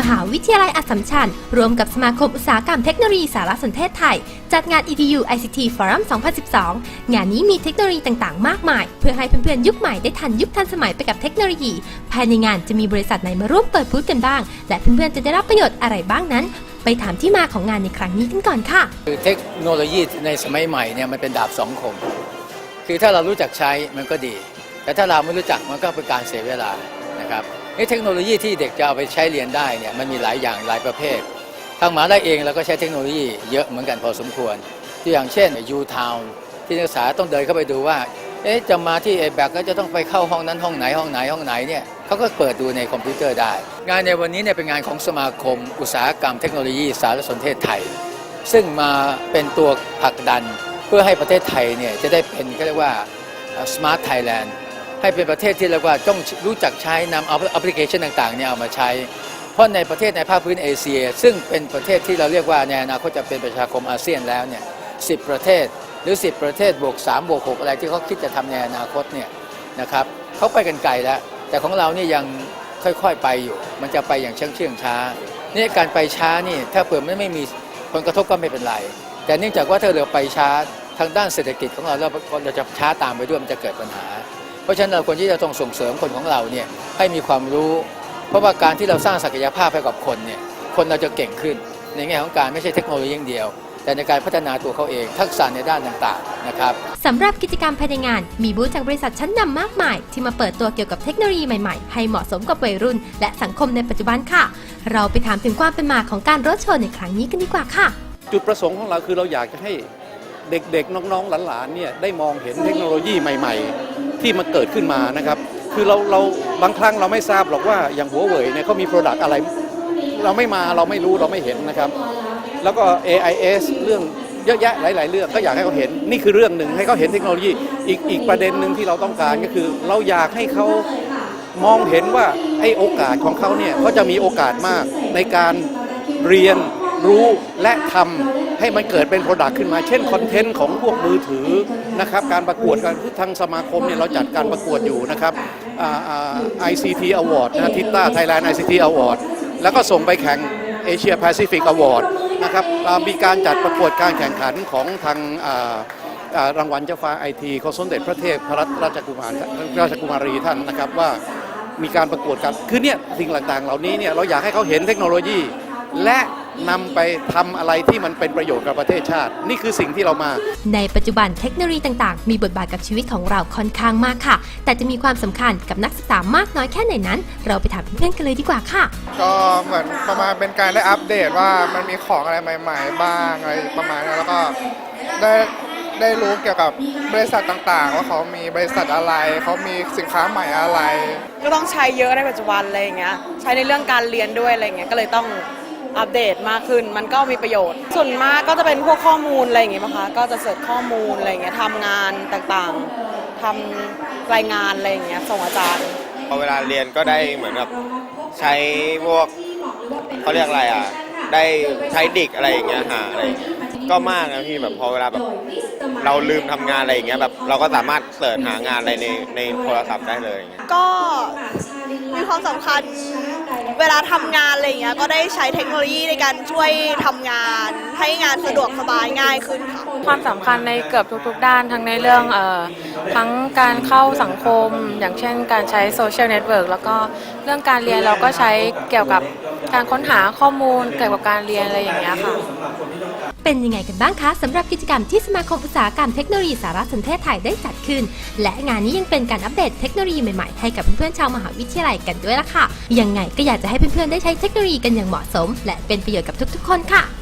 มหาวิทยาลัยอัสสัมชัญร่วมกับสมาคมอุตสาหกรรมเทคโนโลยีสารสนเทศไทย จัดงาน EDU ICT Forum 2012 งานนี้มีเทคโนโลยีต่างๆ มากมาย เพื่อให้เพื่อนๆ ยุคใหม่ได้ทันยุคทันสมัยไปกับเทคโนโลยี ภายในงานจะมีบริษัทไหนมาร่วมเปิดบูธกันบ้าง และเพื่อนๆ จะได้รับประโยชน์อะไรบ้างนั้น ไปถามที่มาของงานในครั้งนี้กันก่อนค่ะ คือเทคโนโลยีในสมัยใหม่เนี่ยมันเป็นดาบสองคม คือถ้าเรารู้จักใช้มันก็ดี แต่ถ้าเราไม่รู้จักมันก็เป็นการเสียเวลานะครับ เทคโนโลยีที่เด็กจะเอาไปใช้เรียนได้เนี่ยมันมีหลายอย่างหลายประเภท ทางมหาได้เองเราก็ใช้เทคโนโลยีเยอะเหมือนกันพอสมควรตัวอย่างเช่น U-Town ที่นักศึกษาต้องเดินเข้าไปดูว่าเอ๊ะจะมาที่ a อแบกก็จะต้องไปเข้าห้องนั้นห้องไหนห้องไหนห้องไหนเนี่ยเขาก็เปิดดูในคอมพิวเตอร์ได้ งานในวันนี้เนี่ยเป็นงานของสมาคม อุตสาหกรรมเทคโนโลยีสารสนเทศไทย ซึ่งมาเป็นตัวผลักดันเพื่อให้ประเทศไทยเนี่ยจะได้เป็นก็เรียกว่า Smart Thailand ให้เป็นประเทศที่เรียกว่าต้องรู้จักใช้นำเอาแอปพลิเคชันต่างๆเนี่ยเอามาใช้ เพราะในประเทศในภาคพื้นเอเชีย ซึ่งเป็นประเทศที่เราเรียกว่าในอนาคตจะเป็นประชาคมอาเซียนแล้วเนี่ยสิประเทศหรือ 10 ประเทศบวก3บวก6อะไรที่เขาคิดจะทำในอนาคตเนี่ยนะครับเขาไปกันไกลแล้ว แต่ของเรานี่ยังค่อยๆไปอยู่ มันจะไปอย่างเชื่องเชื่องช้านี่การไปช้านี่ถ้าเผื่อไม่ไม่มีผลกระทบก็ไม่เป็นไร แต่เนื่องจากว่าถ้าเราไปช้าทางด้านเศรษฐกิจของเราเราจะช้าตามไปด้วยมันจะเกิดปัญหา เพราะฉะนั้นเราควรที่จะต้องส่งเสริมคนของเราเนี่ยให้มีความรู้ เพราะว่าการที่เราสร้างศักยภาพให้กับคนเนี่ยคนเราจะเก่งขึ้น ในแง่ของการไม่ใช่เทคโนโลยีอย่างเดียว แต่ในการพัฒนาตัวเขาเองทักษะในด้านต่างๆนะครับสำหรับกิจกรรมภายในงาน มีบูธจากบริษัทชั้นนำมากมาย ที่มาเปิดตัวเกี่ยวกับเทคโนโลยีใหม่ๆ ให้เหมาะสมกับวัยรุ่น และสังคมในปัจจุบันค่ะ เราไปถามถึงความเป็นมาของการรถโชว์ในครั้งนี้กันดีกว่าค่ะ จุดประสงค์ของเราคือเราอยากจะให้เด็กๆ น้องๆ หลานๆ เนี่ยได้มองเห็นเทคโนโลยีใหม่ ๆ ที่มันเกิดขึ้นมานะครับ คือเราเราบางครั้งเราไม่ทราบหรอกว่าอย่างหัวเว่ยเนี่ยเขามีโปรดักต์อะไร เราไม่มาเราไม่รู้เราไม่เห็นนะครับ แล้วก็ AIS เรื่องเยอะแยะหลาย ๆ เรื่องก็อยากให้เขาเห็นนี่คือเรื่องหนึ่งให้เขาเห็นเทคโนโลยีอีกอีกประเด็นหนึ่งที่เราต้องการก็คือ เราอยากให้เขามองเห็นว่าไอ้โอกาสของเขาเนี่ยเขาจะมีโอกาสมากในการเรียน รู้และทำให้มันเกิดเป็นโปรดักต์ขึ้นมา เช่นคอนเทนต์ของพวกมือถือนะครับการประกวดกันทางสมาคมเนี่ยเราจัดการประกวดอยู่นะครับอ่าอ่า ICT Award นะทิต้า Thailand ICT Award แล้วก็ส่งไปแข่งเอเชียแปซิฟิกอวอร์ดนะครับมีการจัดประกวดการแข่งขันของทางรางวัลเจ้าฟ้าไอทีของสมเด็จพระเทพพระรัตนราชกุมารราชกุมารีท่านนะครับว่ามีการประกวดกันคือเนี่ยสิ่งต่างๆ เหล่านี้เนี่ยเราอยากให้เขาเห็นเทคโนโลยี และ นำไปทำอะไรที่มันเป็นประโยชน์กับประเทศชาติ นี่คือสิ่งที่เรามา ในปัจจุบันเทคโนโลยีต่างๆ มีบทบาทกับชีวิตของเราค่อนข้างมากค่ะ แต่จะมีความสำคัญกับนักศึกษามากน้อยแค่ไหนนั้น เราไปถามเพื่อนๆกันเลยดีกว่าค่ะ ก็เหมือนประมาณเป็นการได้อัปเดตว่ามันมีของอะไรใหม่ ๆ บ้างอะไรประมาณนั้นแล้วก็ได้ได้รู้เกี่ยวกับบริษัทต่างๆ ว่าเขามีบริษัทอะไร เขามีสินค้าใหม่อะไร ก็ต้องใช้เยอะในปัจจุบันอะไรอย่างเงี้ยใช้ในเรื่องการเรียนด้วยอะไรอย่างเงี้ยก็เลยต้อง อัปเดตมากขึ้น มันก็มีประโยชน์ ส่วนมากก็จะเป็นพวกข้อมูลอะไรอย่างเงี้ยนะคะก็จะเสิร์ชข้อมูลอะไรอย่างเงี้ยทำงานต่างๆทำรายงานอะไรอย่างเงี้ยส่งอาจารย์ พอเวลาเรียนก็ได้เหมือนกับใช้พวกเขาเรียกอะไรอะ ได้ใช้ดิกอะไรอย่างเงี้ยหาอะไรอย่างเงี้ย ก็มากนะพี่แบบพอเวลาแบบเราลืมทำงานอะไรอย่างเงี้ยแบบเราก็สามารถเสิร์ชหางานอะไรในในโทรศัพท์ได้เลยอย่างเงี้ย ก็มีความสำคัญเวลาทำงานอะไรอย่างเงี้ยก็ได้ใช้เทคโนโลยีในการช่วยทำงาน ให้งานสะดวกสบายง่ายขึ้นค่ะ ความสำคัญในเกือบทุกๆ ด้านทั้งในเรื่องเอ่อทั้งการเข้าสังคม อย่างเช่นการใช้โซเชียลเน็ตเวิร์กแล้วก็เรื่องการเรียนเราก็ใช้เกี่ยวกับการค้นหาข้อมูลเกี่ยวกับการเรียนอะไรอย่างเงี้ยค่ะ เป็นยังไงกันบ้างคะสำหรับกิจกรรมที่สมาคมอุตสาหกรรมเทคโนโลยีสารสนเทศไทยได้จัดขึ้น และงานนี้ยังเป็นการอัปเดตเทคโนโลยีใหม่ๆให้กับเพื่อนๆชาวมหาวิทยาลัยกันด้วยล่ะค่ะยังไงก็อยากจะให้เพื่อนๆได้ใช้เทคโนโลยีกันอย่างเหมาะสม และเป็นประโยชน์กับทุกๆ คนค่ะ